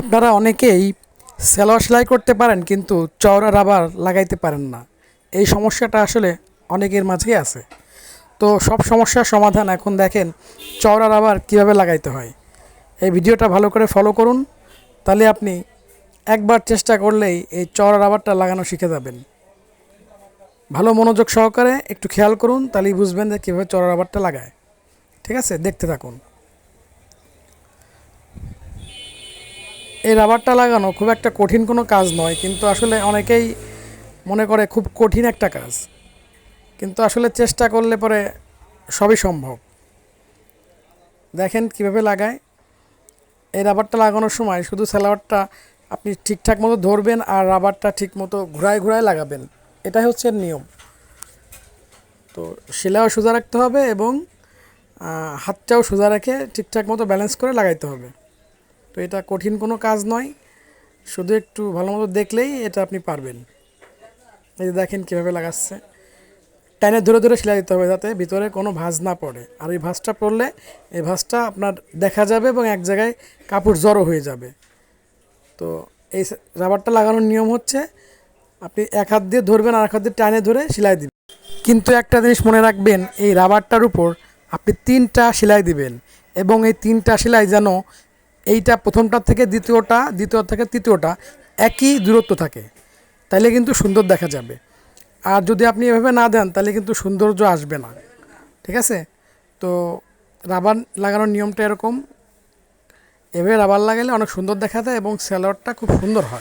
আপনারা অনেকেই সেলোয়ার সেলাই করতে পারেন, কিন্তু চওড়া রাবার লাগাইতে পারেন না। এই সমস্যাটা আসলে অনেকের মাঝেই আছে। তো সব সমস্যার সমাধান এখন দেখেন চওড়া রাবার কীভাবে লাগাইতে হয়। এই ভিডিওটা ভালো করে ফলো করুন, তাহলে আপনি একবার চেষ্টা করলেই এই চওড়া রাবারটা লাগানো শিখে যাবেন। ভালো মনোযোগ সহকারে একটু খেয়াল করুন, তাহলেই বুঝবেন যে কীভাবে চওড়া রাবারটা লাগায়। ঠিক আছে, দেখতে থাকুন। এই রাবারটা লাগানো খুব একটা কঠিন কোনো কাজ নয়, কিন্তু আসলে অনেকেই মনে করে খুব কঠিন একটা কাজ। কিন্তু আসলে চেষ্টা করলে পরে সবই সম্ভব। দেখেন কীভাবে লাগায়। এই রাবারটা লাগানোর সময় শুধু স্যালোয়ারটা আপনি ঠিকঠাক মতো ধরবেন আর রাবারটা ঠিক মতো ঘুরায় ঘুরায় লাগাবেন। এটাই হচ্ছে নিয়ম। তো সেলাইও সোজা রাখতে হবে এবং হাতটাও সোজা রেখে ঠিকঠাক মতো ব্যালেন্স করে লাগাইতে হবে। তো এটা কঠিন কোনো কাজ নয়। শুধু একটু ভালো মতো দেখলেই এটা আপনি পারবেন। এই যে দেখেন কীভাবে লাগাচ্ছে। টাইনে ধরে ধরে সেলাই দিতে হবে যাতে ভিতরে কোনো ভাঁজ না পড়ে। আর এই ভাঁজটা পড়লে এই ভাঁজটা আপনার দেখা যাবে এবং এক জায়গায় কাপড় জড়ো হয়ে যাবে। তো এই রাবারটা লাগানোর নিয়ম হচ্ছে আপনি এক হাত দিয়ে ধরবেন আর এক হাত দিয়ে টাইনে ধরে সেলাই দিবেন। কিন্তু একটা জিনিস মনে রাখবেন, এই রাবারটার উপর আপনি তিনটা সেলাই দিবেন এবং এই তিনটা সেলাই যেন এইটা প্রথমটার থেকে দ্বিতীয়টা দ্বিতীয় থেকে তৃতীয়টা, একই দূরত্ব থাকে। তাইলে কিন্তু সুন্দর দেখা যাবে। আর যদি আপনি এভাবে না দেন তাহলে কিন্তু সৌন্দর্য আসবে না। ঠিক আছে? তো রাবার লাগানোর নিয়মটা এরকম। এভাবে রাবার লাগালে অনেক সুন্দর দেখা যায় এবং স্যালোয়ারটা খুব সুন্দর হয়।